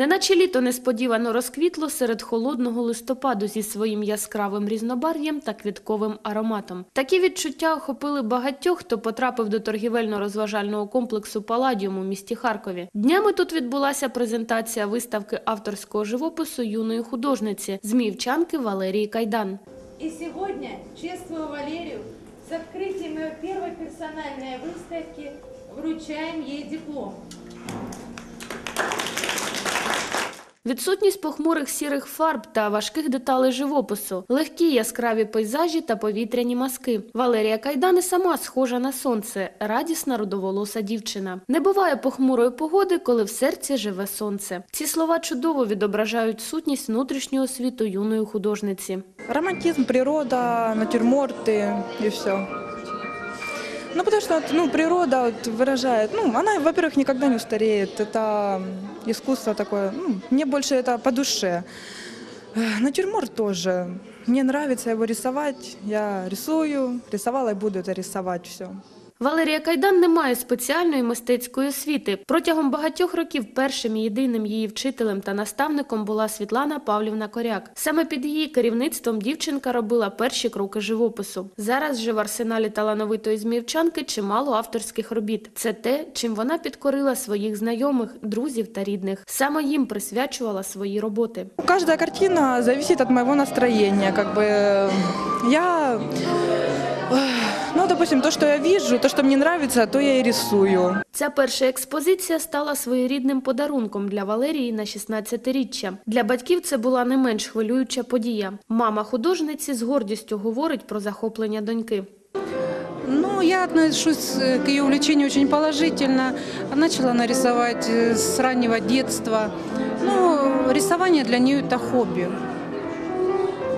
Неначе літо несподівано розквітло серед холодного листопаду зі своїм яскравим різнобарв'ям та квітковим ароматом. Такі відчуття охопили багатьох, хто потрапив до торгівельно-розважального комплексу Паладіум у місті Харкові. Днями тут відбулася презентація виставки авторського живопису юної художниці зміївчанки Валерії Кайдан. И сегодня чествую Валерию с открытием ее первой персональной выставки. Вручаем ей диплом. Відсутність похмурих сірих фарб та важких деталей живопису, легкі яскраві пейзажі та повітряні маски. Валерія Кайдан і сама схожа на сонце, радісна рудоволоса дівчина. Не буває похмурої погоди, коли в серці живе сонце. Ці слова чудово відображають сутність внутрішнього світу юної художниці. Романтизм, природа, натюрморты и все. Ну, потому что ну, природа вот, выражает, ну, она, во-первых, никогда не устареет. Это искусство такое, ну, мне больше это по душе. Эх, Натюрморт тоже. Мне нравится его рисовать. Я рисую, рисовала и буду это рисовать все. Валерія Кайдан не має спеціальної мистецької освіти. Протягом багатьох років першим і єдиним її вчителем та наставником була Світлана Павлівна Коряк. Саме під її керівництвом дівчинка робила перші кроки живопису. Зараз же в арсеналі талановитої зміївчанки чимало авторських робіт. Це те, чим вона підкорила своїх знайомих, друзів та рідних. Саме їм присвячувала свої роботи. Каждая картина зависит от моего настроения. Как бы э, я, эх, ну, допустим, то, что я вижу, то, что мне нравится, то я и рисую. Ця перша експозиція стала своєрідним подарунком для Валерії на 16-річчя. Для батьків це була не менш хвилююча подія. Мама художниці з гордістю говорить про захоплення доньки. Ну, я отношусь э, к ее увлечению очень положительно. Начала она рисовать э, с раннего детства. Ну, рисование для нее это хобби.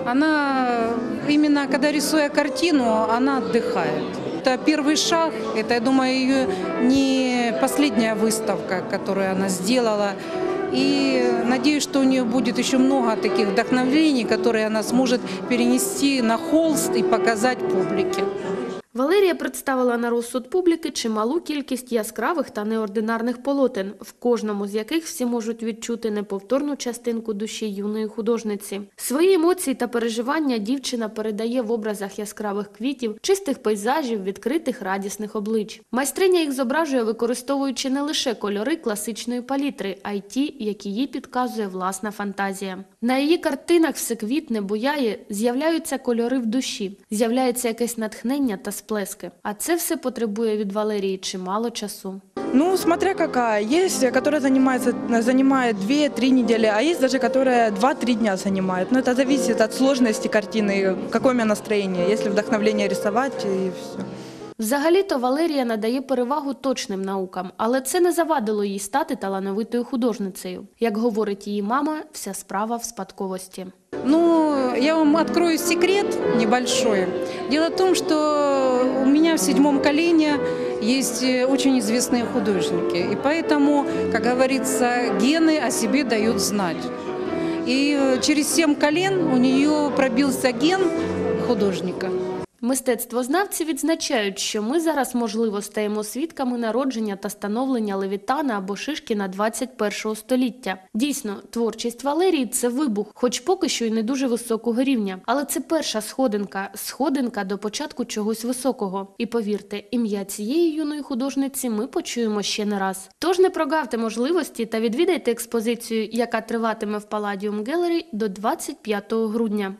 Она именно, когда рисуя картину, она отдыхает. Это первый шаг, это, я думаю, ее не последняя выставка, которую она сделала. И надеюсь, что у нее будет еще много таких вдохновений, которые она сможет перенести на холст и показать публике. Валерія представила на розсуд публіки чималу кількість яскравих та неординарних полотен, в кожному з яких всі можуть відчути неповторну частинку душі юної художниці. Свої емоції та переживання дівчина передає в образах яскравих квітів, чистих пейзажів, відкритих радісних облич. Майстриня їх зображує, використовуючи не лише кольори класичної палітри, а й ті, які їй підказує власна фантазія. На її картинах все квітне, буяє, з'являються кольори в душі, з'являється якесь натхнення та сплески. А це все потребує від Валерії чимало часу. Ну, смотря какая. Есть, которая занимается, занимает 2-3 недели, а есть даже, которая 2-3 дня занимает. Но это зависит от сложности картины, какое у меня настроение. Если вдохновление рисовать и все. Взагалі-то Валерія надає перевагу точним наукам, але це не завадило їй стати талановитою художницею. Як говорить її мама, вся справа в спадковості. Я вам открою секрет небольшой. Дело в том, что у меня в седьмом колене есть э, очень известные художники. И поэтому, как говорится, гены о себе дают знать. И э, через семь колен у нее пробился ген художника. Мистецтвознавці відзначають, що ми зараз, можливо, стаємо свідками народження та становлення Левітана або Шишкіна 21 століття. Дійсно, творчість Валерії це вибух, хоч поки що й не дуже високого рівня. Але це перша сходинка, сходинка до початку чогось високого. І повірте, ім'я цієї юної художниці ми почуємо ще не раз. Тож не прогавте можливості та відвідайте експозицію, яка триватиме в Palladium Gallery до 25 грудня.